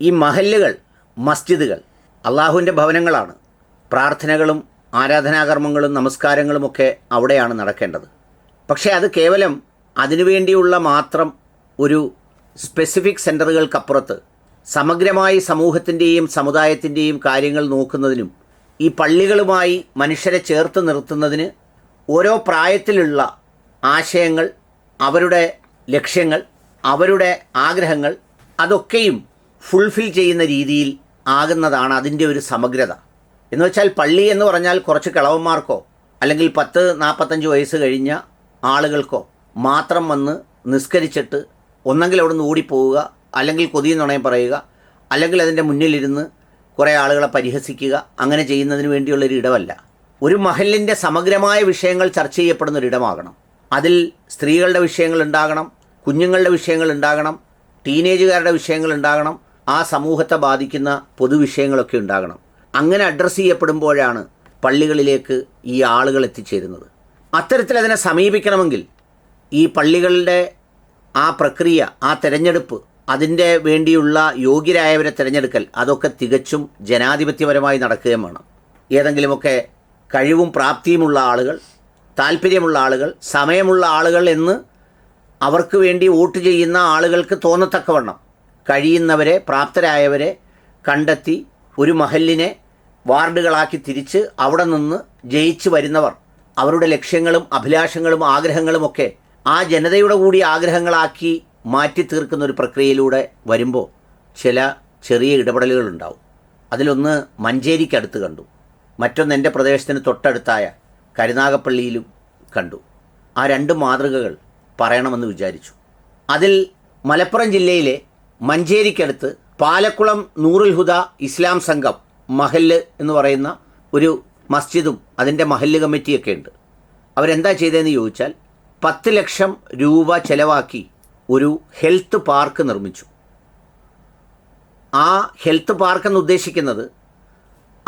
ഈ മഹല്ലുകൾ മസ്ജിദുകൾ അള്ളാഹുവിന്റെ ഭവനങ്ങളാണ്. പ്രാർത്ഥനകളും ആരാധനാകർമ്മങ്ങളും നമസ്കാരങ്ങളുമൊക്കെ അവിടെയാണ് നടക്കേണ്ടത്. പക്ഷേ അത് കേവലം അതിനുവേണ്ടിയുള്ള മാത്രം ഒരു സ്പെസിഫിക് സെന്ററുകൾക്കപ്പുറത്ത് സമഗ്രമായി സമൂഹത്തിന്റെയും സമുദായത്തിന്റെയും കാര്യങ്ങൾ നോക്കുന്നതിനും ഈ പള്ളികളുമായി മനുഷ്യരെ ചേർത്ത് നിർത്തുന്നതിന് ഓരോ പ്രായത്തിലുള്ള ആശയങ്ങൾ അവരുടെ ലക്ഷ്യങ്ങൾ അവരുടെ ആഗ്രഹങ്ങൾ അതൊക്കെയും ഫുൾഫിൽ ചെയ്യുന്ന രീതിയിൽ ആകുന്നതാണ് അതിന്റെ ഒരു സമഗ്രത. എന്ന് വെച്ചാൽ പള്ളി എന്ന് പറഞ്ഞാൽ കുറച്ച് കിളവന്മാർക്കോ അല്ലെങ്കിൽ പത്ത് നാൽപ്പത്തഞ്ച് വയസ്സ് കഴിഞ്ഞ ആളുകൾക്കോ മാത്രം വന്ന് നിസ്കരിച്ചിട്ട് ഒന്നെങ്കിൽ അവിടെ നിന്ന് ഓടിപ്പോവുക അല്ലെങ്കിൽ കൊതിയെന്നുണയം നുണയും പറയുക അല്ലെങ്കിൽ അതിന്റെ മുന്നിലിരുന്ന് കുറേ ആളുകളെ പരിഹസിക്കുക അങ്ങനെ ചെയ്യുന്നതിന് വേണ്ടിയുള്ളൊരു ഇടമല്ല. ഒരു മഹലിന്റെ സമഗ്രമായ വിഷയങ്ങൾ ചർച്ച ചെയ്യപ്പെടുന്ന ഒരു ഇടമാകണം അതിൽ സ്ത്രീകളുടെ വിഷയങ്ങൾ ഉണ്ടാകണം കുഞ്ഞുങ്ങളുടെ വിഷയങ്ങൾ ഉണ്ടാകണം ടീനേജുകാരുടെ വിഷയങ്ങൾ ഉണ്ടാകണം ആ സമൂഹത്തെ ബാധിക്കുന്ന പൊതുവിഷയങ്ങളൊക്കെ ഉണ്ടാകണം. അങ്ങനെ അഡ്രസ്സ് ചെയ്യപ്പെടുമ്പോഴാണ് പള്ളികളിലേക്ക് ഈ ആളുകൾ എത്തിച്ചേരുന്നത്. അത്തരത്തിൽ അതിനെ സമീപിക്കണമെങ്കിൽ ഈ പള്ളികളുടെ ആ പ്രക്രിയ ആ തിരഞ്ഞെടുപ്പ് അതിന്റെ വേണ്ടിയുള്ള യോഗ്യരായവരെ തിരഞ്ഞെടുക്കൽ അതൊക്കെ തികച്ചും ജനാധിപത്യപരമായി നടക്കുകയും വേണം. ഏതെങ്കിലുമൊക്കെ കഴിവും പ്രാപ്തിയുമുള്ള ആളുകൾ താല്പര്യമുള്ള ആളുകൾ സമയമുള്ള ആളുകൾ എന്ന് അവർക്ക് വേണ്ടി വോട്ട് ചെയ്യുന്ന ആളുകൾക്ക് തോന്നത്തക്കവണ്ണം കഴിയുന്നവരെ പ്രാപ്തരായവരെ കണ്ടെത്തി ഒരു മഹലിനെ വാർഡുകളാക്കി തിരിച്ച് അവിടെ നിന്ന് ജയിച്ചു വരുന്നവർ അവരുടെ ലക്ഷ്യങ്ങളും അഭിലാഷങ്ങളും ആഗ്രഹങ്ങളുമൊക്കെ ആ ജനതയുടെ കൂടി ആഗ്രഹങ്ങളാക്കി മാറ്റി തീർക്കുന്ന ഒരു പ്രക്രിയയിലൂടെ വരുമ്പോൾ ചില ചെറിയ ഇടപെടലുകളുണ്ടാവും. അതിലൊന്ന് മഞ്ചേരിക്കടുത്ത് കണ്ടു. മറ്റൊന്ന് എന്റെ പ്രദേശത്തിന് തൊട്ടടുത്തായ കരുനാഗപ്പള്ളിയിലും കണ്ടു. ആ രണ്ട് മാതൃകകൾ പറയണമെന്ന് വിചാരിച്ചു. അതിൽ മലപ്പുറം ജില്ലയിലെ മഞ്ചേരിക്കടുത്ത് പാലക്കുളം നൂറുൽ ഹുദ ഇസ്ലാം സംഘം മഹല്ല് എന്ന് പറയുന്ന ഒരു മസ്ജിദും അതിന്റെ മഹല്ല് കമ്മിറ്റിയൊക്കെ ഉണ്ട്. അവരെന്താ ചെയ്തതെന്ന് ചോദിച്ചാൽ പത്ത് ലക്ഷം രൂപ ചെലവാക്കി ഒരു ഹെൽത്ത് പാർക്ക് നിർമ്മിച്ചു. ആ ഹെൽത്ത് പാർക്ക് എന്ന് ഉദ്ദേശിക്കുന്നത്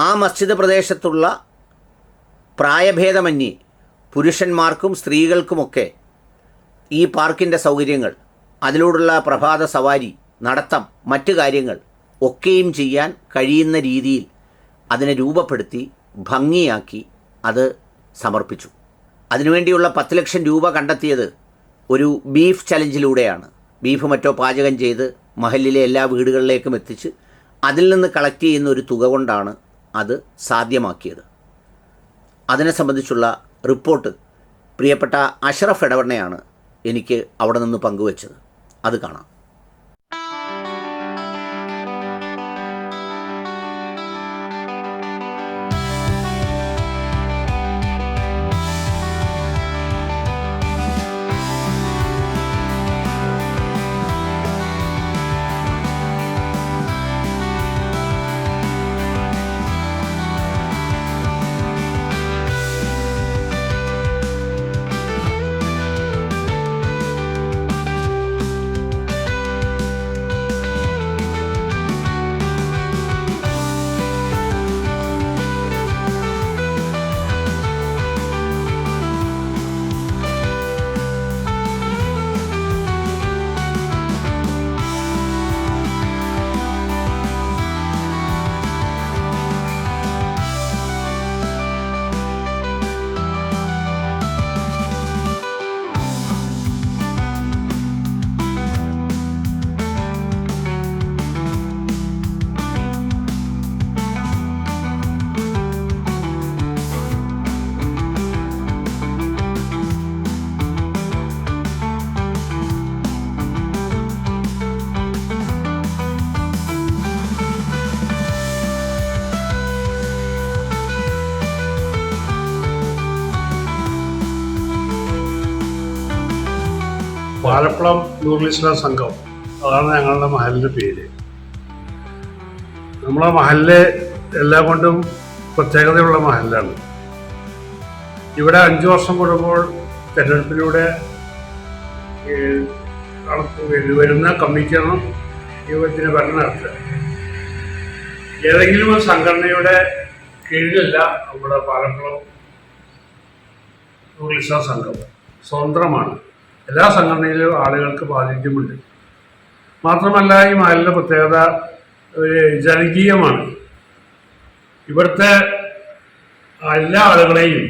ആ മസ്ജിദ് പ്രദേശത്തുള്ള പ്രായഭേദമന്യേ പുരുഷന്മാർക്കും സ്ത്രീകൾക്കുമൊക്കെ ഈ പാർക്കിന്റെ സൗകര്യങ്ങൾ അതിലൂടുള്ള പ്രഭാത സവാരി നടത്തം മറ്റു കാര്യങ്ങൾ ഒക്കെയും ചെയ്യാൻ കഴിയുന്ന രീതിയിൽ അതിനെ രൂപപ്പെടുത്തി ഭംഗിയാക്കി അത് സമർപ്പിച്ചു. അതിനുവേണ്ടിയുള്ള പത്ത് ലക്ഷം രൂപ കണ്ടെത്തിയത് ഒരു ബീഫ് ചലഞ്ചിലൂടെയാണ്. ബീഫ് മറ്റോ പാചകം ചെയ്ത് മഹലിലെ എല്ലാ വീടുകളിലേക്കും എത്തിച്ച് അതിൽ നിന്ന് കളക്ട് ചെയ്യുന്ന ഒരു തുക കൊണ്ടാണ് അത് സാധ്യമാക്കിയത്. അതിനെ സംബന്ധിച്ചുള്ള റിപ്പോർട്ട് പ്രിയപ്പെട്ട അഷറഫ് ഇടവണ്ണയാണ് എനിക്ക് അവിടെ നിന്ന് പങ്കുവച്ചത്. അത് കാണാം. പാലപ്പുളം നൂറുൽ ഇസ്ലാം സംഘം. അതാണ് ഞങ്ങളുടെ മഹലിന്റെ പേര്. നമ്മളെ മഹലിലെ എല്ലാം കൊണ്ടും പ്രത്യേകതയുള്ള മഹലാണ്. ഇവിടെ അഞ്ചു വർഷം കൂടുമ്പോൾ തെരഞ്ഞെടുപ്പിലൂടെ വരുന്ന കമ്മിറ്റിയാണ് യുവത്തിന് ഭരണം ഏതെങ്കിലും ഒരു സംഘടനയുടെ കീഴിലല്ല നമ്മുടെ പാലക്കുളം ഇസ്ലാം സംഘം. സ്വതന്ത്രമാണ്. എല്ലാ സംഘടനയിലും ആളുകൾക്ക് പ്രാതിനിധ്യമുണ്ട് മാത്രമല്ല ഈ മാലിന്യ പ്രത്യേകത ജനകീയമാണ്. ഇവിടുത്തെ എല്ലാ ആളുകളെയും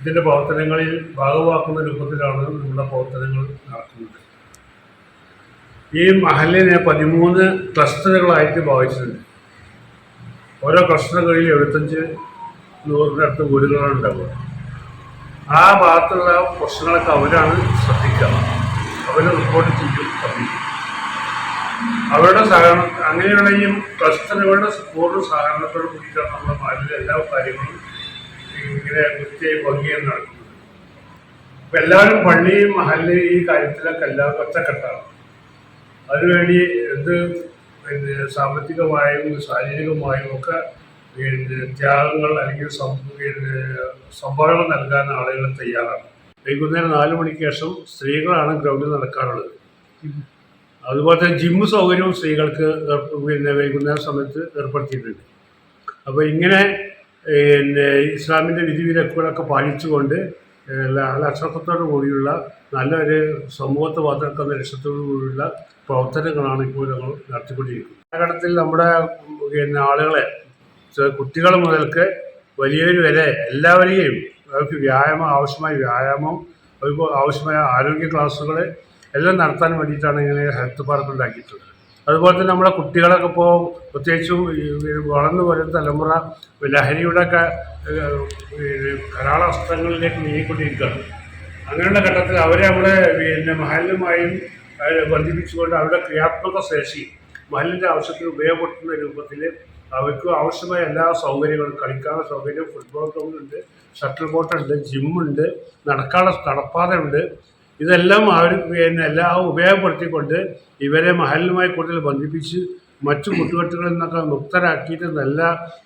ഇതിന്റെ പ്രവർത്തനങ്ങളിൽ ഭാഗമാക്കുന്ന രൂപത്തിലാണ് നമ്മുടെ പ്രവർത്തനങ്ങൾ നടക്കുന്നത്. ഈ മഹലിനെ പതിമൂന്ന് ക്ലസ്റ്ററുകളായിട്ട് ഭാവിച്ചിട്ടുണ്ട് ഓരോ ക്ലസ്റ്ററുകളിൽ എഴുപത്തഞ്ച് നൂറിന്റെ അടുത്ത് വീടുകളാണ് ഉണ്ടാവുക ആ ഭാഗത്തുള്ള പ്രശ്നങ്ങളൊക്കെ അവരാണ് ശ്രദ്ധിക്കുക. അവർ റിപ്പോർട്ട് ചെയ്യും അവരുടെ സഹകരണം അങ്ങനെയുള്ള ക്ലസ്റ്ററുകളുടെ പൂർണ സഹകരണത്തോട് കൂടിയിട്ടാണ് നമ്മുടെ നാട്ടിലെ എല്ലാ കാര്യങ്ങളും ഇങ്ങനെ വൃത്തിയായി ഭംഗിയായി നടക്കുന്നത്. അപ്പം എല്ലാവരും പള്ളിയും മഹൽ ഈ കാര്യത്തിലൊക്കെ എല്ലാ ഒറ്റക്കെട്ടാണ്. അതിനുവേണ്ടി എന്ത് പിന്നെ സാമ്പത്തികമായും ശാരീരികമായും ഒക്കെ ത്യാഗങ്ങൾ അല്ലെങ്കിൽ സം- പിന്നെ സംഭാവനകൾ നൽകാൻ ആളുകൾ തയ്യാറാണ്. വൈകുന്നേരം നാല് മണിക്ക് ശേഷം സ്ത്രീകളാണ് ഗ്രൗണ്ടിൽ നടക്കാറുള്ളത്. അതുപോലെ തന്നെ ജിമ്മ് സൗകര്യവും സ്ത്രീകൾക്ക് പിന്നെ വൈകുന്നേര സമയത്ത് ഏർപ്പെടുത്തിയിട്ടുണ്ട്. അപ്പോൾ ഇങ്ങനെ പിന്നെ ഇസ്ലാമിന്റെ വിധിവിലക്കുകളൊക്കെ പാലിച്ചുകൊണ്ട് അച്ചടക്കത്തോടു കൂടിയുള്ള നല്ലൊരു സമൂഹത്തെ വാർത്തെടുക്കുന്ന ലക്ഷ്യത്തോടു കൂടിയുള്ള പ്രവർത്തനങ്ങളാണ് ഇപ്പോൾ ഞങ്ങൾ നടത്തിക്കൊണ്ടിരിക്കുന്നത്. കാലഘട്ടത്തിൽ നമ്മുടെ പിന്നെ ആളുകളെ കുട്ടികൾ മുതൽക്ക് വലിയവർ വരെ എല്ലാവരെയും അവർക്ക് വ്യായാമം ആവശ്യമായ വ്യായാമം അവർക്ക് ആവശ്യമായ ആരോഗ്യ ക്ലാസ്സുകൾ എല്ലാം നടത്താൻ വേണ്ടിയിട്ടാണ് ഇങ്ങനെ ഹെൽത്ത് പാർക്ക് ഉണ്ടാക്കിയിട്ടുള്ളത്. അതുപോലെ തന്നെ നമ്മളെ കുട്ടികളൊക്കെ ഇപ്പോൾ പ്രത്യേകിച്ചും വളർന്നു വരുന്ന തലമുറ ലഹരിയുടെ ഒക്കെ കരാളസ്ത്രങ്ങളിലേക്ക് നീങ്ങിക്കൊണ്ടിരിക്കുകയാണ്. അങ്ങനെയുള്ള ഘട്ടത്തിൽ അവരെ നമ്മുടെ പിന്നെ മഹലുമായും വർദ്ധിപ്പിച്ചുകൊണ്ട് അവരുടെ ക്രിയാത്മക ശേഷി മഹലിന്റെ ആവശ്യത്തിന് ഉപയോഗപ്പെടുത്തുന്ന രൂപത്തിൽ അവർക്ക് ആവശ്യമായ എല്ലാ സൗകര്യങ്ങളും കളിക്കാനുള്ള സൗകര്യം ഫുട്ബോൾ ഗ്രൗണ്ടുണ്ട് ഷട്ടിൽ കോട്ടുണ്ട് ജിമ്മുണ്ട് നടക്കാനുള്ള നടപ്പാതയുണ്ട് ഇതെല്ലാം അവർ പിന്നെ എല്ലാം ഉപയോഗപ്പെടുത്തിക്കൊണ്ട് ഇവരെ മഹലുമായി കൂടുതൽ ബന്ധിപ്പിച്ച് മറ്റു കുട്ടുകെട്ടുകളിൽ നിന്നൊക്കെ മുക്തരാക്കിയിട്ട് നല്ല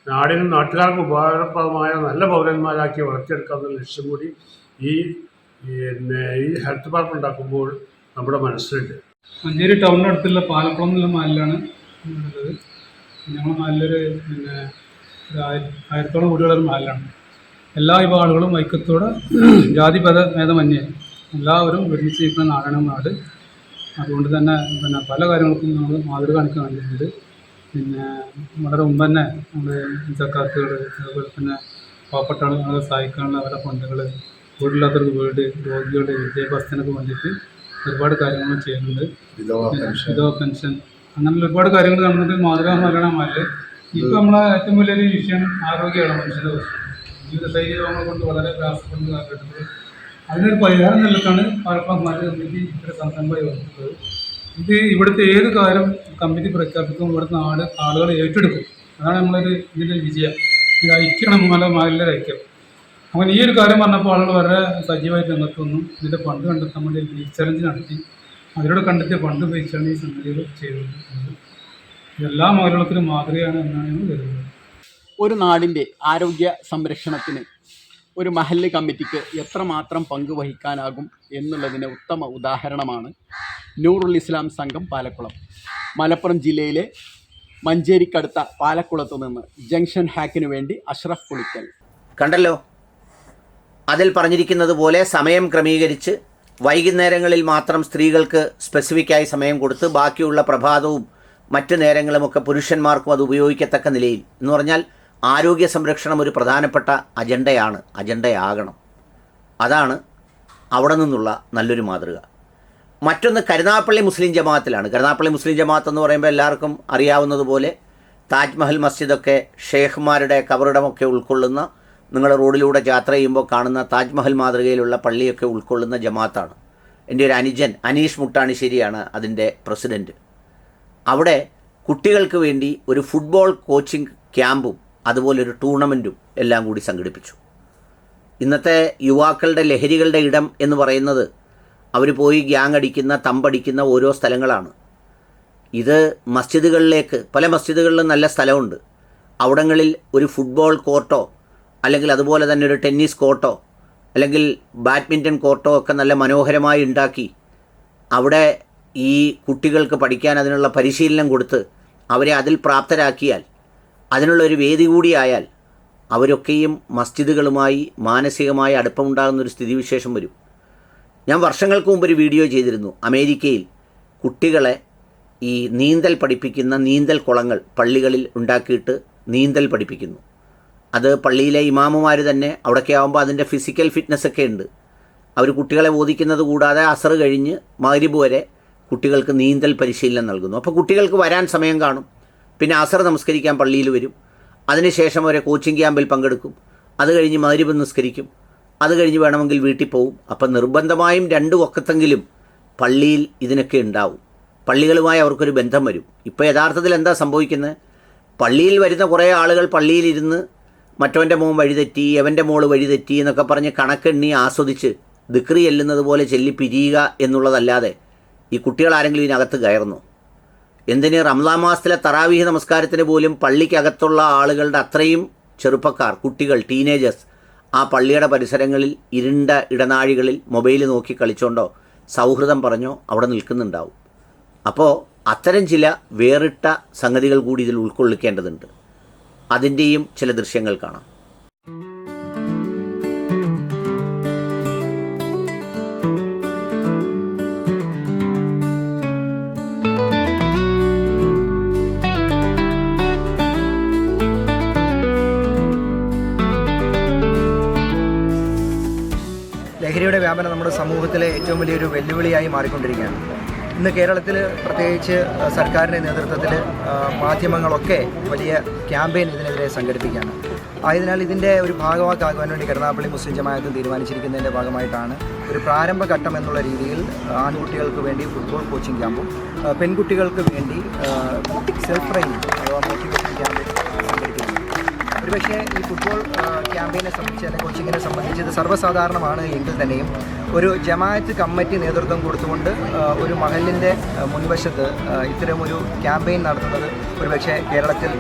നാടിനും നാട്ടുകാർക്കും ഉപകാരപ്രദമായ നല്ല പൗരന്മാരാക്കി വളർത്തിയെടുക്കാമെന്നുള്ള ലക്ഷ്യം കൂടി ഈ പിന്നെ ഈ ഹെൽത്ത് പാർക്ക് ഉണ്ടാക്കുമ്പോൾ നമ്മുടെ മനസ്സിലുണ്ട്. മഞ്ചേരി ടൗണിനടുത്തുള്ള പാലക്കുളം എന്നുള്ള മഹലിലാണ് ഉള്ളത്. ഞങ്ങൾ നല്ലൊരു പിന്നെ ആയിരത്തോളം ഒരു മഹലാണ് എല്ലാ വിഭാഗങ്ങളും ഐക്യത്തോടെ ജാതിപത ഭേദമന്യേ എല്ലാവരും ഒരുമിച്ച് നിൽക്കുന്ന നാടാണ് നാട്. അതുകൊണ്ട് തന്നെ പിന്നെ പല കാര്യങ്ങൾക്കും നമ്മൾ മാതൃക കാണിക്കാൻ വേണ്ടിയിട്ടുണ്ട്. പിന്നെ വളരെ മുമ്പ് തന്നെ നമ്മൾ ജക്കാത്തുകൾ അതുപോലെ തന്നെ പാവപ്പെട്ട ആളുകളെ സഹായിക്കാനുള്ള അവരുടെ ഫണ്ടുകൾ വീടില്ലാത്തവർക്ക് വീട് രോഗികളുടെ വിദ്യാഭ്യാസത്തിനൊക്കെ വേണ്ടിയിട്ട് ഒരുപാട് കാര്യങ്ങൾ ചെയ്യുന്നുണ്ട്. വിധവ പെൻഷൻ അങ്ങനെയുള്ള ഒരുപാട് കാര്യങ്ങൾ നമുക്ക് മാതൃക മരണമല്ല ഇപ്പം നമ്മളെ ഏറ്റവും വലിയൊരു വിഷയം ആരോഗ്യമാണ് മനുഷ്യന്റെ ജീവിതശൈലി രോഗങ്ങൾ കൊണ്ട് വളരെ പ്രയാസപ്പെടുന്ന കാലഘട്ടത്തിൽ അതിനൊരു പരിഹാരം നിലക്കാണ് പാലക്കാട് മാറ്റി കമ്മിറ്റി ഇത്ര സംരംഭമായി വന്നിട്ടുള്ളത്. ഇത് ഇവിടുത്തെ ഏത് കാര്യം കമ്മിറ്റി പ്രഖ്യാപിക്കും ഇവിടുത്തെ നാട് ആളുകൾ ഏറ്റെടുക്കും. അതാണ് നമ്മളൊരു ഇതിന്റെ വിജയം. ഇത് ഐക്യണം മല മാലിന്റെ ഐക്യം. അങ്ങനെ ഈ ഒരു കാര്യം പറഞ്ഞപ്പോൾ ആളുകൾ വളരെ സജീവമായിട്ട് വന്നു ഇതിന്റെ ഫണ്ട് കണ്ടെത്താൻ വേണ്ടി ചലഞ്ച് നടത്തി. അതിലൂടെ കണ്ടെത്തിയ ഫണ്ട് ഉപയോഗിച്ചാണ് ഈ സംഗതികൾ ചെയ്തത്. എല്ലാ മലയാളത്തിലും മാതൃകയാണ് എന്നാണ് ഞങ്ങൾ കരുതുന്നത്. ഒരു നാടിന്റെ ആരോഗ്യ സംരക്ഷണത്തിന് ഒരു മഹല്ല് കമ്മിറ്റിക്ക് എത്രമാത്രം പങ്ക് വഹിക്കാനാകും എന്നുള്ളതിന് ഉത്തമ ഉദാഹരണമാണ് നൂറുൽ ഇസ്ലാം സംഘം പാലക്കുളം. മലപ്പുറം ജില്ലയിലെ മഞ്ചേരിക്കടുത്ത പാലക്കുളത്തു നിന്ന് ജംഗ്ഷൻ ഹാക്കിനു വേണ്ടി അഷ്റഫ് പുളിക്കൽ. കണ്ടല്ലോ? അതിൽ പറഞ്ഞിരിക്കുന്നത് പോലെ സമയം ക്രമീകരിച്ച് വൈകുന്നേരങ്ങളിൽ മാത്രം സ്ത്രീകൾക്ക് സ്പെസിഫിക്കായി സമയം കൊടുത്ത് ബാക്കിയുള്ള പ്രഭാതവും മറ്റ് നേരങ്ങളുമൊക്കെ പുരുഷന്മാർക്കും അത് ഉപയോഗിക്കത്തക്ക നിലയിൽ. എന്ന് പറഞ്ഞാൽ ആരോഗ്യ സംരക്ഷണം ഒരു പ്രധാനപ്പെട്ട അജണ്ടയാണ് അജണ്ടയാകണം. അതാണ് അവിടെ നിന്നുള്ള നല്ലൊരു മാതൃക. മറ്റൊന്ന് കരുനാപ്പള്ളി മുസ്ലിം ജമാഅത്തിലാണ്. കരുനാപ്പള്ളി മുസ്ലിം ജമാഅത്ത് എന്ന് പറയുമ്പോൾ എല്ലാവർക്കും അറിയാവുന്നതുപോലെ താജ്മഹൽ മസ്ജിദൊക്കെ ഷേഖ്മാരുടെ കബറിടമൊക്കെ ഉൾക്കൊള്ളുന്ന നിങ്ങൾ റോഡിലൂടെ യാത്ര ചെയ്യുമ്പോൾ കാണുന്ന താജ്മഹൽ മാതൃകയിലുള്ള പള്ളിയൊക്കെ ഉൾക്കൊള്ളുന്ന ജമാത്താണ് എന്റെ ഒരു അനുജൻ അനീഷ് മുട്ടാണിശ്ശേരിയാണ് അതിന്റെ പ്രസിഡന്റ് അവിടെ കുട്ടികൾക്ക് വേണ്ടി ഒരു ഫുട്ബോൾ കോച്ചിങ് ക്യാമ്പും അതുപോലെ ഒരു ടൂർണമെന്റും എല്ലാം കൂടി സംഘടിപ്പിച്ചു. ഇന്നത്തെ യുവാക്കളുടെ ലഹരികളുടെ ഇടം എന്ന് പറയുന്നത് അവർ പോയി ഗ്യാങ് അടിക്കുന്ന തമ്പടിക്കുന്ന ഓരോ സ്ഥലങ്ങളാണ്. ഇത് മസ്ജിദുകളിലേക്ക് പല മസ്ജിദുകളിലും നല്ല സ്ഥലമുണ്ട്. അവിടങ്ങളിൽ ഒരു ഫുട്ബോൾ കോർട്ടോ അല്ലെങ്കിൽ അതുപോലെ തന്നെ ഒരു ടെന്നീസ് കോർട്ടോ അല്ലെങ്കിൽ ബാഡ്മിന്റൺ കോർട്ടോ ഒക്കെ നല്ല മനോഹരമായി ഉണ്ടാക്കി അവിടെ ഈ കുട്ടികൾക്ക് പഠിക്കാൻ അതിനുള്ള പരിശീലനം കൊടുത്ത് അവരെ അതിൽ പ്രാപ്തരാക്കിയാൽ അതിനുള്ളൊരു വേദി കൂടിയായാൽ അവരൊക്കെയും മസ്ജിദുകളുമായി മാനസികമായി അടുപ്പമുണ്ടാകുന്നൊരു സ്ഥിതിവിശേഷം വരും. ഞാൻ വർഷങ്ങൾക്ക് മുമ്പ് ഒരു വീഡിയോ ചെയ്തിരുന്നു. അമേരിക്കയിൽ കുട്ടികളെ ഈ നീന്തൽ പഠിപ്പിക്കുന്ന നീന്തൽ കുളങ്ങൾ പള്ളികളിൽ ഉണ്ടാക്കിയിട്ട് നീന്തൽ പഠിപ്പിക്കുന്നു. അത് പള്ളിയിലെ ഇമാമുമാർ തന്നെ അവിടെയൊക്കെ ആകുമ്പോൾ അതിന്റെ ഫിസിക്കൽ ഫിറ്റ്നസ് ഒക്കെ ഉണ്ട്. അവർ കുട്ടികളെ ബോധിക്കുന്നത് കൂടാതെ അസർ കഴിഞ്ഞ് മഗ്രിബ് വരെ കുട്ടികൾക്ക് നീന്തൽ പരിശീലനം നൽകുന്നു. അപ്പോൾ കുട്ടികൾക്ക് വരാൻ സമയം കാണും. പിന്നെ അസർ നമസ്കരിക്കാൻ പള്ളിയിൽ വരും. അതിനുശേഷം അവരെ കോച്ചിങ് ക്യാമ്പിൽ പങ്കെടുക്കും. അത് കഴിഞ്ഞ് മഗ്രിബ് നിസ്കരിക്കും. അത് കഴിഞ്ഞ് വേണമെങ്കിൽ വീട്ടിൽ പോവും. അപ്പം നിർബന്ധമായും രണ്ട് ഒക്കത്തെങ്കിലും പള്ളിയിൽ ഇതിനൊക്കെ ഉണ്ടാവും. പള്ളികളുമായി അവർക്കൊരു ബന്ധം വരും. ഇപ്പോൾ യഥാർത്ഥത്തിൽ എന്താ സംഭവിക്കുന്നത് പള്ളിയിൽ വരുന്ന കുറേ ആളുകൾ പള്ളിയിലിരുന്ന് മറ്റവന്റെ മോൻ വഴിതെറ്റി എവന്റെ മോൾ വഴിതെറ്റി എന്നൊക്കെ പറഞ്ഞ് കണക്കെണ്ണി ആസ്വദിച്ച് ദിക്രി ചെല്ലുന്നത് പോലെ ചെല്ലി പിരിയുക എന്നുള്ളതല്ലാതെ ഈ കുട്ടികൾ ആരെങ്കിലും ഇതിനകത്ത് കയറുന്നു? എന്തിന് റംസാൻ മാസത്തിലെ തറാവീഹ് നമസ്കാരത്തിന് പോലും പള്ളിക്കകത്തുള്ള ആളുകളുടെ അത്രയും ചെറുപ്പക്കാർ കുട്ടികൾ ടീനേജേഴ്സ് ആ പള്ളിയുടെ പരിസരങ്ങളിൽ ഇരുണ്ട ഇടനാഴികളിൽ മൊബൈൽ നോക്കി കളിച്ചോണ്ടോ സൗഹൃദം പറഞ്ഞോ അവിടെ നിൽക്കുന്നുണ്ടാവും. അപ്പോൾ അത്തരം ചില വേറിട്ട സംഗതികൾ കൂടി ഇതിൽ ഉൾക്കൊള്ളിക്കേണ്ടതുണ്ട്. അതിന്റെയും ചില ദൃശ്യങ്ങൾ കാണാം. ലഹരിയുടെ വ്യാപനം നമ്മുടെ സമൂഹത്തിലെ ഏറ്റവും വലിയൊരു വെല്ലുവിളിയായി മാറിക്കൊണ്ടിരിക്കുകയാണ്. ഇന്ന് കേരളത്തിൽ പ്രത്യേകിച്ച് സർക്കാരിന്റെ നേതൃത്വത്തിൽ മാധ്യമങ്ങളൊക്കെ വലിയ ക്യാമ്പയിൻ ഇതിനെതിരെ സംഘടിപ്പിക്കുകയാണ്. ആയതിനാൽ ഇതിന്റെ ഒരു ഭാഗവാക്കാകുവാൻ വേണ്ടി കരുനാപ്പള്ളി മുസ്ലിം ജമാഅത്തും തീരുമാനിച്ചിരിക്കുന്നതിന്റെ ഭാഗമായിട്ടാണ് ഒരു പ്രാരംഭ ഘട്ടം എന്നുള്ള രീതിയിൽ ആൺകുട്ടികൾക്ക് വേണ്ടി ഫുട്ബോൾ കോച്ചിങ് ക്യാമ്പും പെൺകുട്ടികൾക്ക് വേണ്ടി സെൽഫ് ട്രെയിനിങ് അഥവാ മോട്ടിവേഷൻ ക്യാമ്പ് ഒരുപക്ഷെ ഈ ഫുട്ബോൾ ക്യാമ്പയിനെ സംബന്ധിച്ച് അല്ലെങ്കിൽ കോച്ചിങ്ങിനെ സംബന്ധിച്ച് ഇത് സർവസാധാരണമാണ് എങ്കിൽ തന്നെയും ഒരു ജമാഅത്ത് കമ്മിറ്റി നേതൃത്വം കൊടുത്തുകൊണ്ട് ഒരു മഹലിന്റെ മുൻവശത്ത് ഇത്തരമൊരു ക്യാമ്പയിൻ നടത്തുന്നത് ഒരുപക്ഷെ കേരളത്തിൽ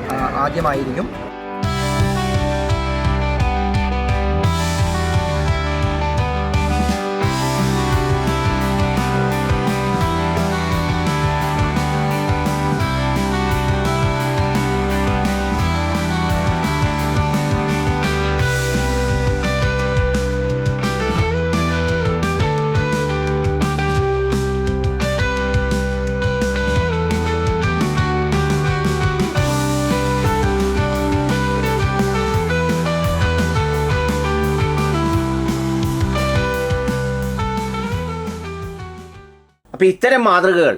ആദ്യമായിരിക്കും. അപ്പോൾ ഇത്തരം മാതൃകകൾ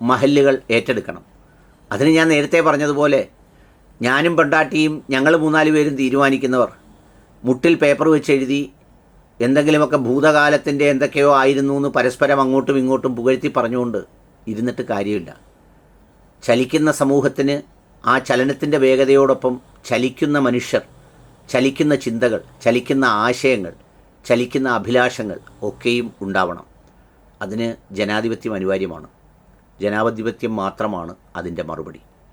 മഹല്ലുകൾ ഏറ്റെടുക്കണം. അതിന് ഞാൻ നേരത്തെ പറഞ്ഞതുപോലെ ഞാനും പെണ്ടാട്ടിയും ഞങ്ങൾ മൂന്നാൽ പേരും തീരുമാനിക്കുന്നവർ മുട്ടിൽ പേപ്പർ വെച്ച് എഴുതി എന്തെങ്കിലുമൊക്കെ ഭൂതകാലത്തിന്റെ എന്തൊക്കെയോ ആയിരുന്നു എന്ന് പരസ്പരം അങ്ങോട്ടും ഇങ്ങോട്ടും പുകഴ്ത്തി പറഞ്ഞുകൊണ്ട് ഇരുന്നിട്ട് കാര്യമില്ല. ചലിക്കുന്ന സമൂഹത്തിന് ആ ചലനത്തിന്റെ വേഗതയോടൊപ്പം ചലിക്കുന്ന മനുഷ്യർ ചലിക്കുന്ന ചിന്തകൾ ചലിക്കുന്ന ആശയങ്ങൾ ചലിക്കുന്ന അഭിലാഷങ്ങൾ ഒക്കെയും ഉണ്ടാവണം. അതിന് ജനാധിപത്യം അനിവാര്യമാണ്. ജനാധിപത്യം മാത്രമാണ് അതിന്റെ മറുപടി.